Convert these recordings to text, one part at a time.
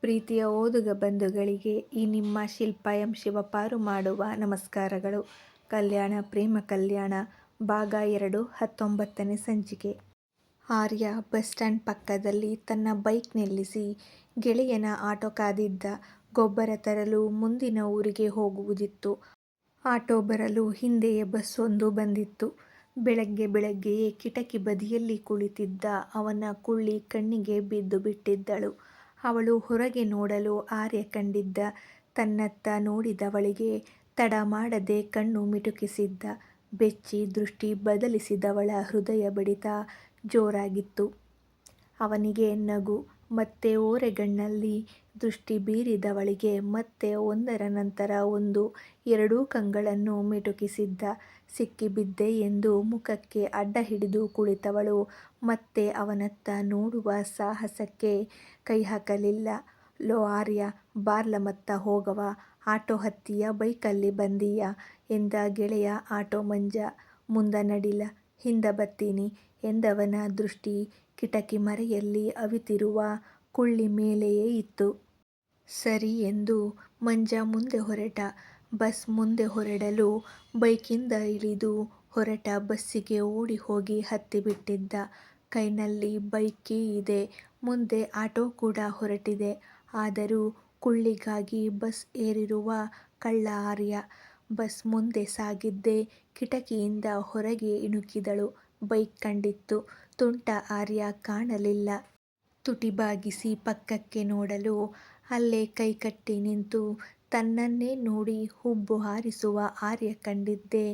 ಪ್ರೀತಿಯ ಓದುಗ ಬಂಧುಗಳಿಗೆ ಈ ನಿಮ್ಮ ಶಿಲ್ಪ ಎಂ ಶಿವಪಾರು ಮಾಡುವ ನಮಸ್ಕಾರಗಳು. ಕಲ್ಯಾಣ ಪ್ರೇಮ ಕಲ್ಯಾಣ, ಭಾಗ ಎರಡು, ಹತ್ತೊಂಬತ್ತನೇ ಸಂಚಿಕೆ. ಆರ್ಯ ಬಸ್ ಸ್ಟ್ಯಾಂಡ್ ಪಕ್ಕದಲ್ಲಿ ತನ್ನ ಬೈಕ್ ನಿಲ್ಲಿಸಿ ಗೆಳೆಯನ ಆಟೋ ಕಾದಿದ್ದ. ಗೊಬ್ಬರ ತರಲು ಮುಂದಿನ ಊರಿಗೆ ಹೋಗುವುದಿತ್ತು. ಆಟೋ ಬರಲು ಹಿಂದೆಯೇ ಬಸ್ಸೊಂದು ಬಂದಿತ್ತು. ಬೆಳಗ್ಗೆ ಬೆಳಗ್ಗೆಯೇ ಕಿಟಕಿ ಬದಿಯಲ್ಲಿ ಕುಳಿತಿದ್ದ ಅವನ ಕುಳ್ಳಿ ಕಣ್ಣಿಗೆ ಬಿದ್ದು ಬಿಟ್ಟಿದ್ದಳು. ಅವಳು ಹೊರಗೆ ನೋಡಲು ಆರ್ಯ ಕಂಡಿದ್ದ. ತನ್ನತ್ತ ನೋಡಿದವಳಿಗೆ ತಡ ಮಾಡದೆ ಕಣ್ಣು ಮಿಟುಕಿಸಿದ್ದ. ಬೆಚ್ಚಿ ದೃಷ್ಟಿ ಬದಲಿಸಿದವಳ ಹೃದಯ ಬಡಿತ ಜೋರಾಗಿತ್ತು. ಅವನಿಗೆ ನಗು. ಮತ್ತೆ ಓರೆಗಣ್ಣಲ್ಲಿ ದೃಷ್ಟಿ ಬೀರಿದವಳಿಗೆ ಮತ್ತೆ ಒಂದರ ನಂತರ ಒಂದು, ಎರಡೂ ಕಂಗಳನ್ನು ಮಿಟುಕಿಸಿದ್ದ. ಸಿಕ್ಕಿಬಿದ್ದೆ ಎಂದು ಮುಖಕ್ಕೆ ಅಡ್ಡ ಹಿಡಿದು ಕುಳಿತವಳು ಮತ್ತೆ ಅವನತ್ತ ನೋಡುವ ಸಾಹಸಕ್ಕೆ ಕೈ ಹಾಕಲಿಲ್ಲ ಲೋ ಆರ್ಯ, ಬಾರ್ಲಮತ್ತ ಹೋಗವ ಆಟೋ ಹತ್ತಿಯ ಬೈಕಲ್ಲಿ ಬಂದೀಯ ಎಂದ ಗೆಳೆಯ ಆಟೋ ಮಂಜ. ಮುಂದ ನಡಿಲ, ಹಿಂದ ಬತ್ತೀನಿ ಎಂದವನ ದೃಷ್ಟಿ ಕಿಟಕಿ ಮರೆಯಲ್ಲಿ ಅವಿತಿರುವ ಕುಳ್ಳಿ ಮೇಲೆಯೇ ಇತ್ತು. ಸರಿ ಎಂದು ಮಂಜ ಮುಂದೆ ಹೊರಟ. ಬಸ್ ಮುಂದೆ ಹೊರಡಲು ಬೈಕಿಂದ ಇಳಿದು ಹೊರಟ ಬಸ್ಸಿಗೆ ಓಡಿಹೋಗಿ ಹತ್ತಿಬಿಟ್ಟಿದ್ದ. ಕೈನಲ್ಲಿ ಬೈಕ್ ಇದೆ. ಮುಂದೆ ಆಟೋ ಕೂಡ ಹೊರಟಿದೆ. ಆದರೂ ಕುಳ್ಳಿಗಾಗಿ ಬಸ್ ಏರಿರುವ ಕಳ್ಳ ಆರ್ಯ. ಬಸ್ ಮುಂದೆ ಸಾಗಿದ್ದೇ ಕಿಟಕಿಯಿಂದ ಹೊರಗೆ ಇಣುಕಿದಳು. ಬೈಕ್ ಕಂಡಿತ್ತು. ತುಂಟ ಆರ್ಯ ಕಾಣಲಿಲ್ಲ. ತುಟಿ ಬಾಗಿಸಿ ಪಕ್ಕಕ್ಕೆ ನೋಡಲು ಅಲ್ಲೇ ಕೈಕಟ್ಟಿ ನಿಂತು ತನ್ನನ್ನೇ ನೋಡಿ ಹುಬ್ಬು ಹಾರಿಸುವ ಆರ್ಯ ಕಂಡಿದ್ದೆ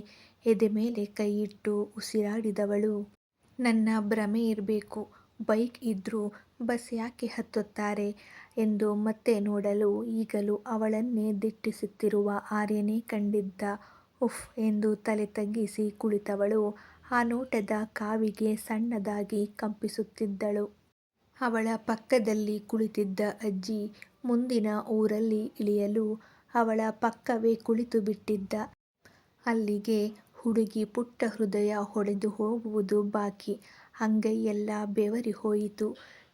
ಎದೆ ಮೇಲೆ ಕೈಯಿಟ್ಟು ಉಸಿರಾಡಿದವಳು. ನನ್ನ ಭ್ರಮೆ ಇರಬೇಕು ಬೈಕ್ ಇದ್ದರೂ ಬಸ್ ಯಾಕೆ ಹತ್ತುತ್ತಾರೆ ಎಂದು ಮತ್ತೆ ನೋಡಲು ಈಗಲೂ ಅವಳನ್ನೇ ದಿಟ್ಟಿಸುತ್ತಿರುವ ಆರ್ಯನೇ ಕಂಡಿದ್ದ. ಉಫ್ ಎಂದು ತಲೆ ತಗ್ಗಿಸಿ ಕುಳಿತವಳು ಆ ನೋಟದ ಕಾವಿಗೆ ಸಣ್ಣದಾಗಿ ಕಂಪಿಸುತ್ತಿದ್ದಳು. ಅವಳ ಪಕ್ಕದಲ್ಲಿ ಕುಳಿತಿದ್ದ ಅಜ್ಜಿ ಮುಂದಿನ ಊರಲ್ಲಿ ಇಳಿಯಲು ಅವಳ ಪಕ್ಕವೇ ಕುಳಿತುಬಿಟ್ಟಿದ್ದ. ಅಲ್ಲಿಗೆ ಹುಡುಗಿ ಪುಟ್ಟ ಹೃದಯ ಹೊಡೆದು ಹೋಗುವುದು ಬಾಕಿ. ಅಂಗೈಯೆಲ್ಲ ಬೆವರಿ ಹೋಯಿತು.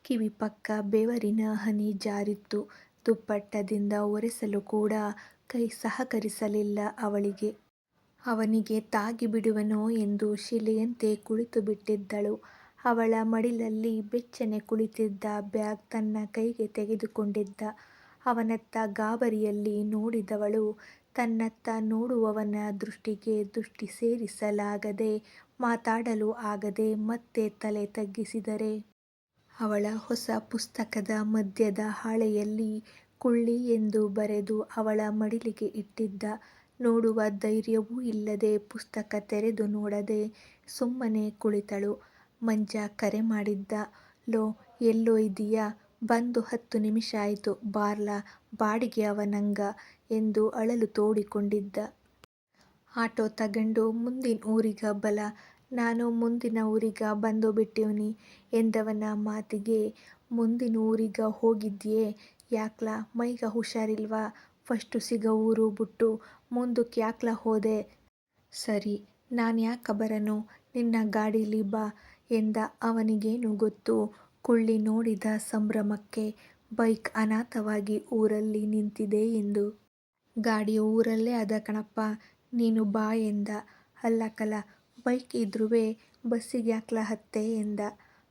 ಕಿವಿಪಕ್ಕ ಬೆವರಿನ ಹನಿ ಜಾರಿತ್ತು. ದುಪ್ಪಟ್ಟದಿಂದ ಒರೆಸಲು ಕೂಡ ಕೈ ಸಹಕರಿಸಲಿಲ್ಲ ಅವಳಿಗೆ. ಅವನಿಗೆ ತಾಗಿಬಿಡುವೆನೋ ಎಂದು ಶಿಲೆಯಂತೆ ಕುಳಿತುಬಿಟ್ಟಿದ್ದಳು. ಅವಳ ಮಡಿಲಲ್ಲಿ ಬೆಚ್ಚನೆ ಕುಳಿತಿದ್ದ ಬ್ಯಾಗ್ ತನ್ನ ಕೈಗೆ ತೆಗೆದುಕೊಂಡಿದ್ದ. ಅವನತ್ತ ಗಾಬರಿಯಲ್ಲಿ ನೋಡಿದವಳು, ತನ್ನತ್ತ ನೋಡುವವನ ದೃಷ್ಟಿಗೆ ದೃಷ್ಟಿ ಸೇರಿಸಲಾಗದೆ ಮಾತಾಡಲು ಆಗದೆ ಮತ್ತೆ ತಲೆ ತಗ್ಗಿಸಿದರೆ. ಅವಳ ಹೊಸ ಪುಸ್ತಕದ ಮಧ್ಯದ ಹಾಳೆಯಲ್ಲಿ ಕುಳ್ಳಿ ಎಂದು ಬರೆದು ಅವಳ ಮಡಿಲಿಗೆ ಇಟ್ಟಿದ್ದ. ನೋಡುವ ಧೈರ್ಯವೂ ಇಲ್ಲದೆ ಪುಸ್ತಕ ತೆರೆದು ನೋಡದೆ ಸುಮ್ಮನೆ ಕುಳಿತಳು. ಮಂಜ ಕರೆ ಮಾಡಿದ್ದ. ಲೋ, ಎಲ್ಲೋ ಇದೀಯಾ ಬಂದು ಹತ್ತು ನಿಮಿಷಾಯ್ತು ಬಾರ್ಲ, ಬಾಡಿಗೆ ಅವನಂಗ ಎಂದು ಅಳಲು ತೋಡಿಕೊಂಡಿದ್ದ. ಆಟೋ ತಗಂಡು ಮುಂದಿನ ಊರಿಗ ಬಲ ನಾನು ಮುಂದಿನ ಊರಿಗ ಬಂದುಬಿಟ್ಟಿವ್ನಿ ಎಂದವನ ಮಾತಿಗೆ ಮುಂದಿನ ಊರಿಗ ಹೋಗಿದ್ಯೆ ಯಾಕ್ಲ ಮೈಗ ಹುಷಾರಿಲ್ವಾ? ಫಸ್ಟು ಸಿಗ ಊರು ಬುಟ್ಟು ಮುಂದಕ್ಕೆ ಯಾಕ್ಲ ಹೋದೆ. ಸರಿ, ನಾನ್ಯಾಕ ಬರನು ನಿನ್ನ ಗಾಡಿಲಿ ಬಾ ಎಂದ ಅವನಿಗೇನು ಗೊತ್ತು ಕುಳ್ಳಿ ನೋಡಿದ ಸಂಭ್ರಮಕ್ಕೆ ಬೈಕ್ ಅನಾಥವಾಗಿ ಊರಲ್ಲಿ ನಿಂತಿದೆ ಎಂದು. ಗಾಡಿ ಊರಲ್ಲೇ ಅದ ಕಣಪ್ಪ, ನೀನು ಬಾ ಎಂದ. ಅಲ್ಲಕಲ ಬೈಕ್ ಇದ್ರುವೆ ಬಸ್ಸಿಗ್ಯಾಕ್ಲ ಹತ್ತೆ ಎಂದ.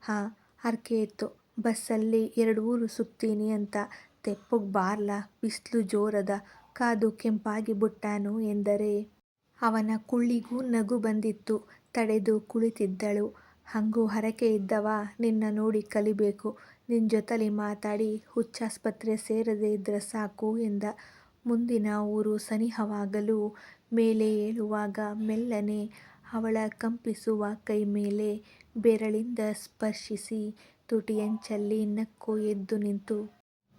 ಹಾಂ, ಹರಕೆ ಇತ್ತು ಬಸ್ಸಲ್ಲಿ ಎರಡು ಊರು ಸುತ್ತೀನಿ ಅಂತ ತೆಪ್ಪುಗ್ ಬಾರ್ಲ, ಬಿಸ್ಲು ಜೋರದ, ಕಾದು ಕೆಂಪಾಗಿ ಬಿಟ್ಟಾನು ಎಂದರೆ. ಅವನ ಕುಳ್ಳಿಗೂ ನಗು ಬಂದಿತ್ತು. ತಡೆದು ಕುಳಿತಿದ್ದಳು. ಹಂಗೂ ಹರಕೆ ಇದ್ದವ, ನಿನ್ನ ನೋಡಿ ಕಲಿಬೇಕು ನಿನ್ನ ಜೊತಲಿ ಮಾತಾಡಿ ಹುಚ್ಚಾಸ್ಪತ್ರೆ ಸೇರದೇ ಇದ್ದರೆ ಸಾಕು ಎಂದ. ಮುಂದಿನ ಊರು ಸನಿಹವಾಗಲು ಮೇಲೆ ಏಳುವಾಗ ಮೆಲ್ಲನೆ ಅವಳ ಕಂಪಿಸುವ ಕೈ ಮೇಲೆ ಬೆರಳಿಂದ ಸ್ಪರ್ಶಿಸಿ ತುಟಿಯಂಚಲ್ಲಿ ನಕ್ಕು ಎದ್ದು ನಿಂತು.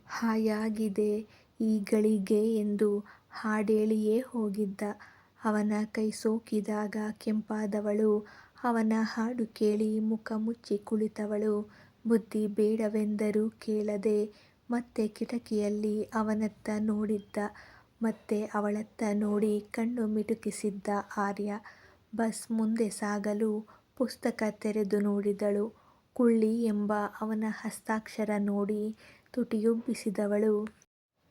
ಹಾಯಾಗಿದೆ ಈ ಗಳಿಗೆ ಎಂದು ಹಾಡೇಳಿಯೇ ಹೋಗಿದ್ದ. ಅವನ ಕೈ ಸೋಕಿದಾಗ ಕೆಂಪಾದವಳು ಅವನ ಹಾಡು ಕೇಳಿ ಮುಖ ಮುಚ್ಚಿ ಕುಳಿತವಳು. ಬುದ್ಧಿ ಬೇಡವೆಂದರೂ ಕೇಳದೆ ಮತ್ತೆ ಕಿಟಕಿಯಲ್ಲಿ ಅವನತ್ತ ನೋಡಿದ್ದ. ಮತ್ತೆ ಅವಳತ್ತ ನೋಡಿ ಕಣ್ಣು ಮಿಟುಕಿಸಿದ್ದ ಆರ್ಯ. ಬಸ್ ಮುಂದೆ ಸಾಗಲು ಪುಸ್ತಕ ತೆರೆದು ನೋಡಿದಳು. ಕುಳ್ಳಿ ಎಂಬ ಅವನ ಹಸ್ತಾಕ್ಷರ ನೋಡಿ ತುಟಿಯೊಬ್ಬಿಸಿದವಳು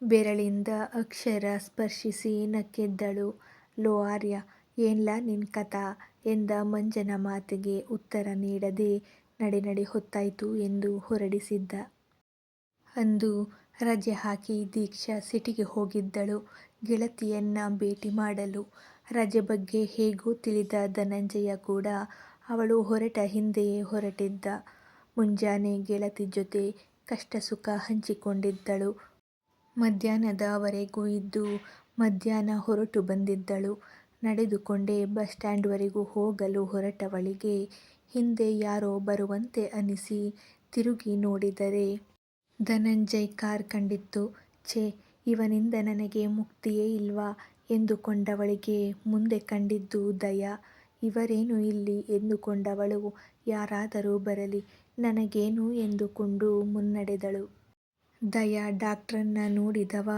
ಬೆರಳಿಂದ ಅಕ್ಷರ ಸ್ಪರ್ಶಿಸಿ ನಕ್ಕೆದ್ದಳು. ಲೋ ಆರ್ಯ, ಏನ್ಲ ನಿನ್ ಕಥಾ ಎಂದ ಮಂಜನ ಮಾತಿಗೆ ಉತ್ತರ ನೀಡದೆ ನಡೆ ನಡೆ ಹೊತ್ತಾಯ್ತು ಎಂದು ಹೊರಡಿಸಿದ್ದ. ಅಂದು ರಜೆ ಹಾಕಿ ದೀಕ್ಷಾ ಸಿಟಿಗೆ ಹೋಗಿದ್ದಳು ಗೆಳತಿಯನ್ನ ಭೇಟಿ ಮಾಡಲು. ರಜೆ ಬಗ್ಗೆ ಹೇಗೋ ತಿಳಿದ ಧನಂಜಯ ಕೂಡ ಅವಳು ಹೊರಟ ಹಿಂದೆಯೇ ಹೊರಟಿದ್ದ. ಮುಂಜಾನೆ ಗೆಳತಿ ಜೊತೆ ಕಷ್ಟ ಸುಖ ಹಂಚಿಕೊಂಡಿದ್ದಳು. ಮಧ್ಯಾಹ್ನದವರೆಗೂ ಇದ್ದು ಮಧ್ಯಾಹ್ನ ಹೊರಟು ಬಂದಿದ್ದಳು. ನಡೆದುಕೊಂಡೇ ಬಸ್ ಸ್ಟ್ಯಾಂಡ್ವರೆಗೂ ಹೋಗಲು ಹೊರಟವಳಿಗೆ ಹಿಂದೆ ಯಾರೋ ಬರುವಂತೆ ಅನಿಸಿ ತಿರುಗಿ ನೋಡಿದರೆ ಧನಂಜಯ್ ಕಾರ್ ಕಂಡಿತ್ತು. ಛೇ, ಇವನಿಂದ ನನಗೆ ಮುಕ್ತಿಯೇ ಇಲ್ವಾ ಎಂದುಕೊಂಡವಳಿಗೆ ಮುಂದೆ ಕಂಡಿದ್ದು ದಯಾ. ಇವರೇನು ಇಲ್ಲಿ ಎಂದುಕೊಂಡವಳು ಯಾರಾದರೂ ಬರಲಿ, ನನಗೇನು ಎಂದುಕೊಂಡು ಮುನ್ನಡೆದಳು. ದಯಾ, ಡಾಕ್ಟ್ರನ್ನ ನೋಡಿದವ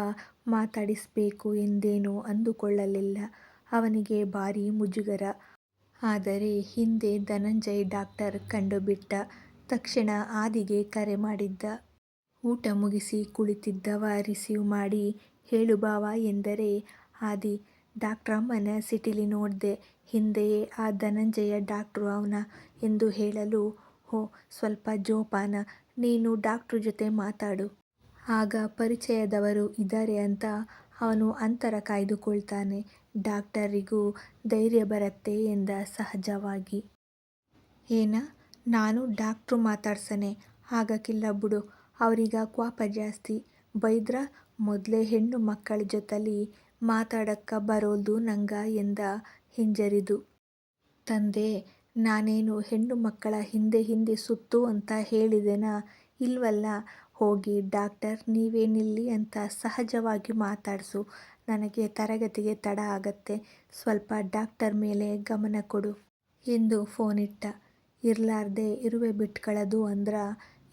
ಮಾತಾಡಿಸಬೇಕು ಎಂದೇನೋ ಅಂದುಕೊಳ್ಳಲಿಲ್ಲ. ಅವನಿಗೆ ಭಾರಿ ಮುಜುಗರ. ಆದರೆ ಹಿಂದೆ ಧನಂಜಯ್ ಡಾಕ್ಟರ್ ಕಂಡುಬಿಟ್ಟ ತಕ್ಷಣ ಆದಿಗೆ ಕರೆ ಮಾಡಿದ್ದ. ಊಟ ಮುಗಿಸಿ ಕುಳಿತಿದ್ದವ ರಿಸೀವ್ ಮಾಡಿ, ಹೇಳು ಬಾವ ಎಂದರೆ, ಆದಿ ಡಾಕ್ಟ್ರಮ್ಮನ ಸಿಟಿಲಿ ನೋಡಿದೆ, ಹಿಂದೆಯೇ ಆ ಧನಂಜಯ ಡಾಕ್ಟ್ರು ಅವನ ಎಂದು ಹೇಳಲು, ಹೋ, ಸ್ವಲ್ಪ ಜೋಪಾನ, ನೀನು ಡಾಕ್ಟ್ರು ಜೊತೆ ಮಾತಾಡು. ಆಗ ಪರಿಚಯದವರು ಇದ್ದಾರೆ ಅಂತ ಅವನು ಅಂತರ ಕಾಯ್ದುಕೊಳ್ತಾನೆ. ಡಾಕ್ಟರಿಗೂ ಧೈರ್ಯ ಬರತ್ತೆ ಎಂದ ಸಹಜವಾಗಿ. ಏನ, ನಾನು ಡಾಕ್ಟ್ರು ಮಾತಾಡ್ಸನೆ ಆಗಕ್ಕಿಲ್ಲ ಬಿಡು, ಅವ್ರಿಗ ಕ್ವಾಪ ಜಾಸ್ತಿ. ಬೈದ್ರ, ಮೊದಲೇ ಹೆಣ್ಣು ಮಕ್ಕಳ ಜೊತಲಿ ಮಾತಾಡಕ್ಕ ಬರೋಲ್ದು ನಂಗ ಎಂದ ಹಿಂಜರಿದು. ತಂದೆ, ನಾನೇನು ಹೆಣ್ಣು ಮಕ್ಕಳ ಹಿಂದೆ ಹಿಂದೆ ಸುತ್ತು ಅಂತ ಹೇಳಿದೆನಾ, ಇಲ್ವಲ್ಲ ಹೋಗಿ, ಡಾಕ್ಟರ್, ನೀವೇನಿಲ್ಲಿ ಅಂತ ಸಹಜವಾಗಿ ಮಾತಾಡಿಸು ನನಗೆ ತರಗತಿಗೆ ತಡ ಆಗತ್ತೆ ಸ್ವಲ್ಪ ಡಾಕ್ಟರ್ ಮೇಲೆ ಗಮನ ಕೊಡು. ಎಂದು ಫೋನಿಟ್ಟ. ಇರಲಾರ್ದೆ ಇರುವೆ ಬಿಟ್ಕಳದು ಅಂದ್ರ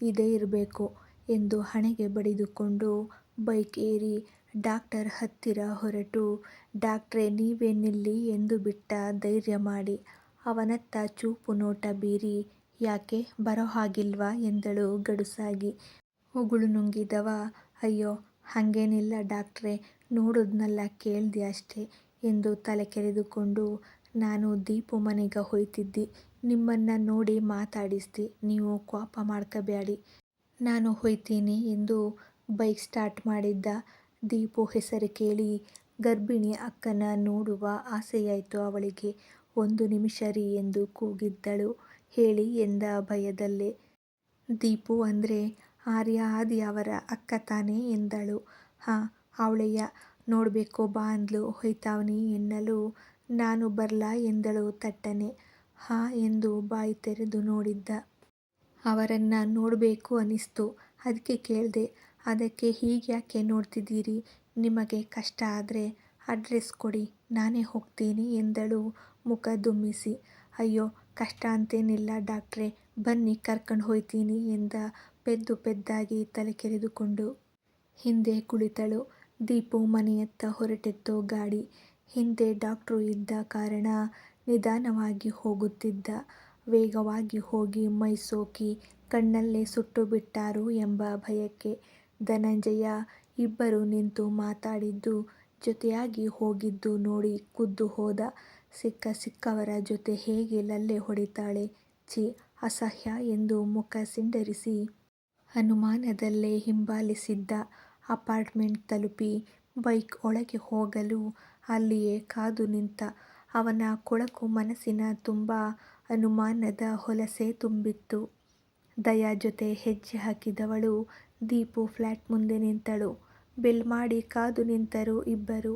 ಇದೇ ಇರಬೇಕು ಎಂದು ಹಣೆಗೆ ಬಡಿದುಕೊಂಡು ಬೈಕ್ ಏರಿ ಡಾಕ್ಟರ್ ಹತ್ತಿರ ಹೊರಟು ಡಾಕ್ಟ್ರೇ, ನೀವೇನಿಲ್ಲಿ ಎಂದುಬಿಟ್ಟ ಧೈರ್ಯ ಮಾಡಿ. ಅವನತ್ತ ಚೂಪು ನೋಟ ಬೀರಿ, ಯಾಕೆ, ಬರೋ ಹಾಗಿಲ್ವಾ ಎಂದಳು ಗಡುಸಾಗಿ. ಉಗುಳು ನುಂಗಿದವ ಅಯ್ಯೋ, ಹಂಗೇನಿಲ್ಲ ಡಾಕ್ಟ್ರೆ, ನೋಡುದ್ನಲ್ಲ ಕೇಳ್ದೆ ಅಷ್ಟೇ ಎಂದು ತಲೆ ಕೆರೆದುಕೊಂಡು ನಾನು ದೀಪು ಮನೆಗೆ ಹೊಯ್ತಿದ್ದೆ ನಿಮ್ಮನ್ನ ನೋಡಿ ಮಾತಾಡಿಸ್ತಿ ನೀವು ಕೋಪ ಮಾಡ್ಕಬ್ಯಾಡಿ. ನಾನು ಹೊಯ್ತೀನಿ ಎಂದು ಬೈಕ್ ಸ್ಟಾರ್ಟ್ ಮಾಡಿದ್ದ. ದೀಪು ಹೆಸರು ಕೇಳಿ ಗರ್ಭಿಣಿ ಅಕ್ಕನ ನೋಡುವ ಆಸೆಯಾಯಿತು ಅವಳಿಗೆ. ಒಂದು ನಿಮಿಷ ರೀ ಎಂದು ಕೂಗಿದ್ದಳು. ಹೇಳಿ ಎಂದ ಭಯದಲ್ಲೇ. ದೀಪು ಅಂದ್ರೆ ಆರ್ಯ ಆದಿ ಅವರ ಅಕ್ಕ ತಾನೇ ಎಂದಳು. ಹಾಂ ಅವಳೆಯ ನೋಡಬೇಕು, ಬಾ ಅಂದ್ಲು ಹೊಯ್ತಾವ್ನಿ ಎನ್ನಲು ನಾನು ಬರ್ಲಾ ಎಂದಳು ತಟ್ಟನೆ. ಹಾಂ ಎಂದು ಬಾಯಿ ತೆರೆದು ನೋಡಿದ್ದ. ಅವರನ್ನ ನೋಡಬೇಕು ಅನಿಸ್ತು ಅದಕ್ಕೆ ಕೇಳಿದೆ, ಅದಕ್ಕೆ ಹೀಗ್ಯಾಕೆ ನೋಡ್ತಿದ್ದೀರಿ ನಿಮಗೆ ಕಷ್ಟ ಆದರೆ ಅಡ್ರೆಸ್ ಕೊಡಿ, ನಾನೇ ಹೋಗ್ತೀನಿ ಎಂದಳು ಮುಖ ದುಮ್ಮಿಸಿ. ಅಯ್ಯೋ, ಕಷ್ಟ ಅಂತೇನಿಲ್ಲ ಡಾಕ್ಟ್ರೆ, ಬನ್ನಿ ಕರ್ಕೊಂಡು ಹೋಯ್ತೀನಿ ಎಂದ ಪೆದ್ದು ಪೆದ್ದಾಗಿ ತಲೆ ಕೆರೆದುಕೊಂಡು. ಹಿಂದೆ ಕುಳಿತಳು. ದೀಪು ಮನೆಯತ್ತ ಹೊರಟಿತ್ತು ಗಾಡಿ. ಹಿಂದೆ ಡಾಕ್ಟ್ರು ಇದ್ದ ಕಾರಣ ನಿಧಾನವಾಗಿ ಹೋಗುತ್ತಿದ್ದ. ವೇಗವಾಗಿ ಹೋಗಿ ಮೈ ಸೋಕಿ ಕಣ್ಣಲ್ಲೇ ಸುಟ್ಟುಬಿಟ್ಟಾರು ಎಂಬ ಭಯಕ್ಕೆ ಧನಂಜಯ ಇಬ್ಬರು ನಿಂತು ಮಾತಾಡಿದ್ದು, ಜೊತೆಯಾಗಿ ಹೋಗಿದ್ದು ನೋಡಿ ಕುದ್ದು ಹೋದ. ಸಿಕ್ಕ ಸಿಕ್ಕವರ ಜೊತೆ ಹೇಗೆ ಲಲ್ಲೆ ಹೊಡಿತಾಳೆ ಛಿ, ಅಸಹ್ಯ ಎಂದು ಮುಖ ಸಿಂಡರಿಸಿ ಅನುಮಾನದಲ್ಲೇ ಹಿಂಬಾಲಿಸಿದ್ದ. ಅಪಾರ್ಟ್ಮೆಂಟ್ ತಲುಪಿ ಬೈಕ್ ಒಳಗೆ ಹೋಗಲು ಅಲ್ಲಿಯೇ ಕಾದು ನಿಂತ. ಅವನ ಕೊಳಕು ಮನಸ್ಸಿನ ತುಂಬ ಅನುಮಾನದ ಹೊಲಸೆ ತುಂಬಿತ್ತು. ದಯಾ ಜೊತೆ ಹೆಜ್ಜೆ ಹಾಕಿದವಳು ದೀಪು ಫ್ಲಾಟ್ ಮುಂದೆ ನಿಂತಳು. ಬೆಲ್ ಮಾಡಿ ಕಾದು ನಿಂತರು ಇಬ್ಬರು.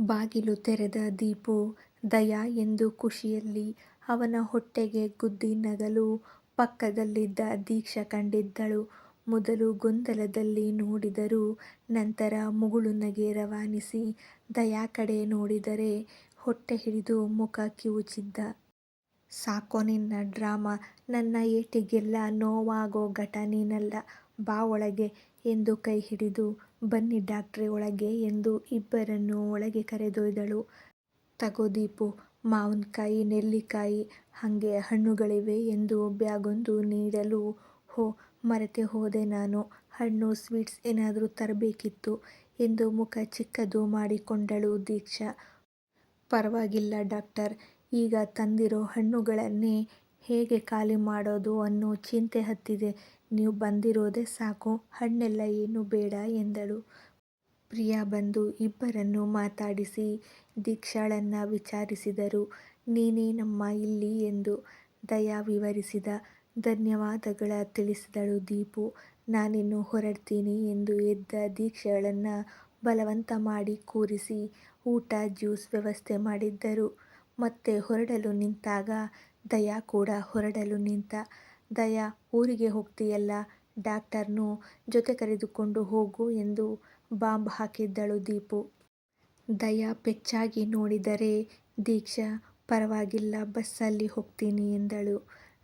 ಬಾಗಿಲು ತೆರೆದ ದೀಪು, ದಯಾ ಎಂದು ಖುಷಿಯಲ್ಲಿ ಅವನ ಹೊಟ್ಟೆಗೆ ಗುದ್ದಿ ನಗಲು ಪಕ್ಕದಲ್ಲಿದ್ದ ದೀಕ್ಷ ಕಂಡಿದ್ದಳು. ಮೊದಲು ಗೊಂದಲದಲ್ಲಿ ನೋಡಿದರು, ನಂತರ ಮುಗುಳು ನಗೆ ರವಾನಿಸಿ ದಯಾ ಕಡೆ ನೋಡಿದರೆ ಹೊಟ್ಟೆ ಹಿಡಿದು ಮುಖ ಕಿವುಚಿದ್ದ. ಸಾಕೋ ನಿನ್ನ ಡ್ರಾಮಾ, ನನ್ನ ಏಟಿಗೆಲ್ಲ ನೋವಾಗೋ ಘಟ ನೀನಲ್ಲ ಬಾ ಒಳಗೆ ಎಂದು ಕೈ ಹಿಡಿದು, ಬನ್ನಿ ಡಾಕ್ಟ್ರೇ ಒಳಗೆ ಎಂದು ಇಬ್ಬರನ್ನು ಒಳಗೆ ಕರೆದೊಯ್ದಳು. ತಗೋ ದೀಪು ಮಾವುನ್ಕಾಯಿ, ನೆಲ್ಲಿಕಾಯಿ ಹಂಗೆ ಹಣ್ಣುಗಳಿವೆ ಎಂದು ಬ್ಯಾಗೊಂದು ನೀಡಲು ಹೋ, ಮರೆತೆ ಹೋದೆ ನಾನು ಹಣ್ಣು, ಸ್ವೀಟ್ಸ್ ಏನಾದರೂ ತರಬೇಕಿತ್ತು ಎಂದು ಮುಖ ಚಿಕ್ಕದು ಮಾಡಿಕೊಂಡಳು ದೀಕ್ಷಾ. ಪರವಾಗಿಲ್ಲ ಡಾಕ್ಟರ್. ಈಗ ತಂದಿರೋ ಹಣ್ಣುಗಳನ್ನೇ ಹೇಗೆ ಖಾಲಿ ಮಾಡೋದು ಅನ್ನೋ ಚಿಂತೆ ಹತ್ತಿದೆ. ನೀವು ಬಂದಿರೋದೇ ಸಾಕು. ಹಣ್ಣೆಲ್ಲ ಏನೂ ಬೇಡ ಎಂದಳು. ಪ್ರಿಯಾ ಬಂದು ಇಬ್ಬರನ್ನು ಮಾತಾಡಿಸಿ ದೀಕ್ಷಾಳನ್ನು ವಿಚಾರಿಸಿದರು. ನೀನೇ ನಮ್ಮ ಇಲ್ಲಿ ಎಂದು ದಯಾ ವಿವರಿಸಿದ. ಧನ್ಯವಾದಗಳ ತಿಳಿಸಿದಳು ದೀಪು. ನಾನಿನ್ನು ಹೊರಡ್ತೀನಿ ಎಂದು ಎದ್ದ ದೀಕ್ಷೆಗಳನ್ನು ಬಲವಂತ ಮಾಡಿ ಕೂರಿಸಿ ಊಟ, ಜ್ಯೂಸ್ ವ್ಯವಸ್ಥೆ ಮಾಡಿದ್ದರು. ಮತ್ತೆ ಹೊರಡಲು ನಿಂತಾಗ ದಯಾ ಕೂಡ ಹೊರಡಲು ನಿಂತ. ದಯಾ, ಊರಿಗೆ ಹೋಗ್ತೀಯಲ್ಲ ಡಾಕ್ಟರ್ನು ಜೊತೆ ಕರೆದುಕೊಂಡು ಹೋಗು ಎಂದು ಬಾಂಬ್ ಹಾಕಿದ್ದಳು ದೀಪು. ದಯಾ ಪೆಚ್ಚಾಗಿ ನೋಡಿದರೆ, ದೀಕ್ಷಾ ಪರವಾಗಿಲ್ಲ, ಬಸ್ಸಲ್ಲಿ ಹೋಗ್ತೀನಿ ಎಂದಳು.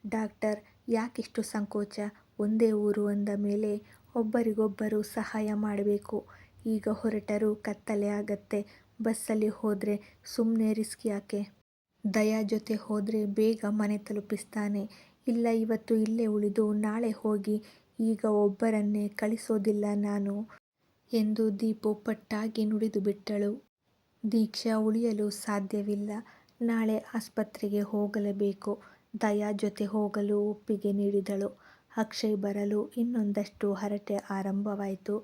ಡಾಕ್ಟರ್, ಯಾಕಿಷ್ಟು ಸಂಕೋಚ. ಒಂದೇ ಊರು ಅಂದಮೇಲೆ ಒಬ್ಬರಿಗೊಬ್ಬರು ಸಹಾಯ ಮಾಡಬೇಕು. ಈಗ ಹೊರಟರೂ ಕತ್ತಲೆ ಆಗತ್ತೆ. ಬಸ್ಸಲ್ಲಿ ಹೋದರೆ ಸುಮ್ಮನೆ ರಿಸ್ಕ್ ಯಾಕೆ. ದಯಾ ಜೊತೆ ಹೋದರೆ ಬೇಗ ಮನೆ ತಲುಪಿಸ್ತಾನೆ. ಇಲ್ಲ, ಇವತ್ತು ಇಲ್ಲೇ ಉಳಿದು ನಾಳೆ ಹೋಗಿ ಈಗ ಒಬ್ಬರನ್ನೇ ಕಳಿಸೋದಿಲ್ಲ ನಾನು ಎಂದು ದೀಪು ಪಟ್ಟಾಗಿ ನುಡಿದುಬಿಟ್ಟಳು. ದೀಕ್ಷಾ ಉಳಿಯಲು ಸಾಧ್ಯವಿಲ್ಲ. ನಾಳೆ ಆಸ್ಪತ್ರೆಗೆ ಹೋಗಲೇಬೇಕು. ದಯಾ ಜೊತೆ ಹೋಗಲು ಒಪ್ಪಿಗೆ ನೀಡಿದಳು. ಅಕ್ಷಯ್ ಬರಲು ಇನ್ನೊಂದಷ್ಟು ಹರಟೆ ಆರಂಭವಾಯಿತು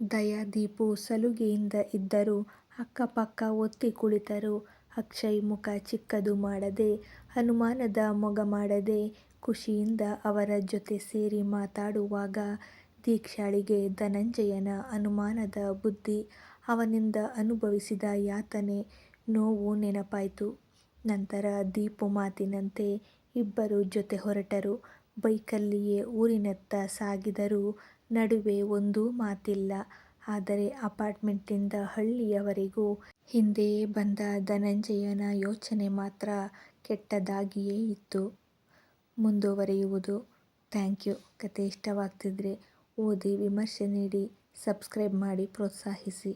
ದಯಾ ದೀಪು ಸಲುಗೆಯಿಂದ ಇದ್ದರೂ ಅಕ್ಕಪಕ್ಕ ಒತ್ತಿ ಕುಳಿತರು. ಅಕ್ಷಯ್ ಮುಖ ಚಿಕ್ಕದು ಮಾಡದೆ, ಅನುಮಾನದ ಮೊಗ ಮಾಡದೆ ಖುಷಿಯಿಂದ ಅವರ ಜೊತೆ ಸೇರಿ ಮಾತಾಡುವಾಗ ದೀಕ್ಷಾಳಿಗೆ ಧನಂಜಯನ ಅನುಮಾನದ ಬುದ್ಧಿ, ಅವನಿಂದ ಅನುಭವಿಸಿದ ಯಾತನೆ, ನೋವು ನೆನಪಾಯಿತು. ನಂತರ ದೀಪು ಮಾತಿನಂತೆ ಇಬ್ಬರು ಜೊತೆ ಹೊರಟರು. ಬೈಕಲ್ಲಿಯೇ ಊರಿನತ್ತ ಸಾಗಿದರೂ ನಡುವೆ ಒಂದೂ ಮಾತಿಲ್ಲ. ಆದರೆ ಅಪಾರ್ಟ್ಮೆಂಟಿಂದ ಹಳ್ಳಿಯವರೆಗೂ ಹಿಂದೆಯೇ ಬಂದ ಧನಂಜಯನ ಯೋಚನೆ ಮಾತ್ರ ಕೆಟ್ಟದಾಗಿಯೇ ಇತ್ತು. ಮುಂದುವರಿಯುವುದು. ಥ್ಯಾಂಕ್ಯೂ ಕಥೆ ಇಷ್ಟವಾಗ್ತಿದ್ರೆ ಓದಿ ವಿಮರ್ಶೆ ನೀಡಿ ಸಬ್ಸ್ಕ್ರೈಬ್ ಮಾಡಿ ಪ್ರೋತ್ಸಾಹಿಸಿ.